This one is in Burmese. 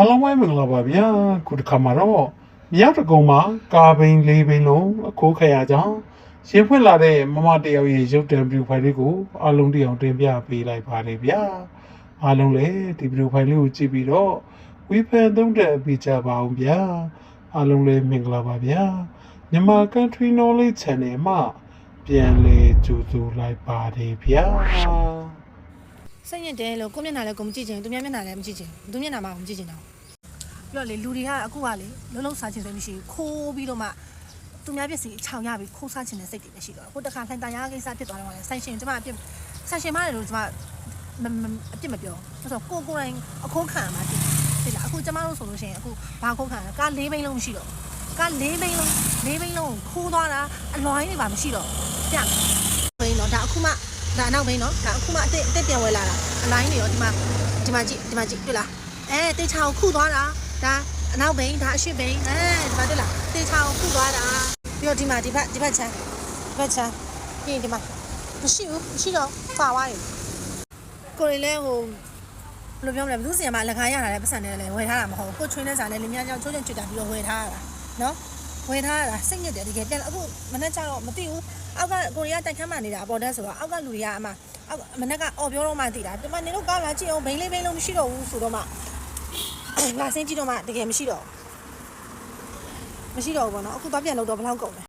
အားလုံးပဲမင်္ဂလာပါဗျာခုတစ်ခါမှာတော့မြောက်တကုံမှာကာဘိန်းလေးဘိန်းလုံးအခိုးခရကြောင်းရှင်းဖွင့်လာတဲ့မမတယောက်ရဲ့ရုပ်တံဗီဒီယိုဖိုင်လေးကိုအားလုံးတယောက်တင်ပြပေးလိုက်ပါတယ်ဗျာအားလုံးလည်းဒီဗီဒီယိုဖိုင်လေးကိုကြည့်ပြီးတော့ဝီဖန်သုံးတဲ့ပေးကြပါအောင်ဗျာအားလုံးလည်းမင်္ဂလာပါဗျာမြန်မာ Country Knowledge Channel မှာပြန်လေကြိုဆိုလိုက်ပါတယ်ဗျာ စိတ်ညစ်တယ်လို့ကိုယ့်မျက်နှာလည်းကိုမကြည့်ချင်သူများမျက်နှာလည်းမကြည့်ချင်သူမျက်နှာမှမကြည့်ချင်တော့ပြီးတော့လေလူတွေကအခုကလေလုံးလုံးစားချင်စိတ်မရှိဘူးခိုးပြီးတော့မှသူများပစ္စည်းအချောင်ရပြီးခိုးစားချင်တဲ့စိတ်တွေလည်းရှိတော့အခုတခါလှန်တန်ရကိစ္စဖြစ်သွားတော့လေဆိုင်ရှင်ကျမအပြစ်ဆိုင်ရှင်မလည်းလို့ကျမမမအပြစ်မပြောဆိုတော့ကိုကိုယ်တိုင်အခိုးခံရမှာတိလားအခုကျမတို့ဆိုလို့ရှိရင်အခုဘာခိုးခံရလဲကား၄ဘိန်းလုံးမရှိတော့ကား၄ဘိန်းလုံး၄ဘိန်းလုံးခိုးသွားတာအလွိုင်းတွေပါမရှိတော့ပြဘိန်းတော့ဒါအခုမှ ဒါအနောက်ဘိန်းနော်ဒါအခုမှအစ်အစ်ပြန်ဝဲလာတာအလိုင်းတွေရောဒီမှာဒီမှာကြည့်ဒီမှာကြည့်တွေ့လားအဲတေချာကိုခုသွားတာဒါအနောက်ဘိန်းဒါအရှိဘိန်းအဲဒီမှာတွေ့လားတေချာကိုခုသွားတာပြီးတော့ဒီမှာဒီဘက်ဒီဘက်ချမ်းဒီဘက်ချမ်းပြီးရင်ဒီမှာမရှိဘူးမရှိတော့ပါသွားပြီကိုယ်လည်းဟိုဘယ်လိုပြောမလဲဘယ်သူစီမှာလက်ခါရတာလဲပတ်စံနဲ့လဲဝယ်ထားတာမဟုတ်ဘူးကိုချွေးနဲ့စာနဲ့လင်းမြကြောင်ချိုးချင်ချွတ်တာပြီးတော့ဝယ်ထားရတာနော် ဝယ်ထားရတာစိတ်ညစ်တယ်တကယ်ပြန်အခုမနေ့ကျတော့မသိဘူးအောက်ကကိုရီးယားတိုက်ခန်းမှနေတာပေါ်တဲ့ဆိုတော့အောက်ကလူတွေကအမအောက်မနေ့ကအော်ပြောတော့မှသိတာဒီမှာနေတော့ကားလာကြည့်အောင်ဘိန်းလေးဘိန်းလုံးမရှိတော့ဘူးဆိုတော့မှလာစင်းကြည့်တော့မှတကယ်မရှိတော့မရှိတော့ဘူးပေါ့နော်အခုတော့ပြန်လို့တော့ဘယ်လောက်ကုန်လဲ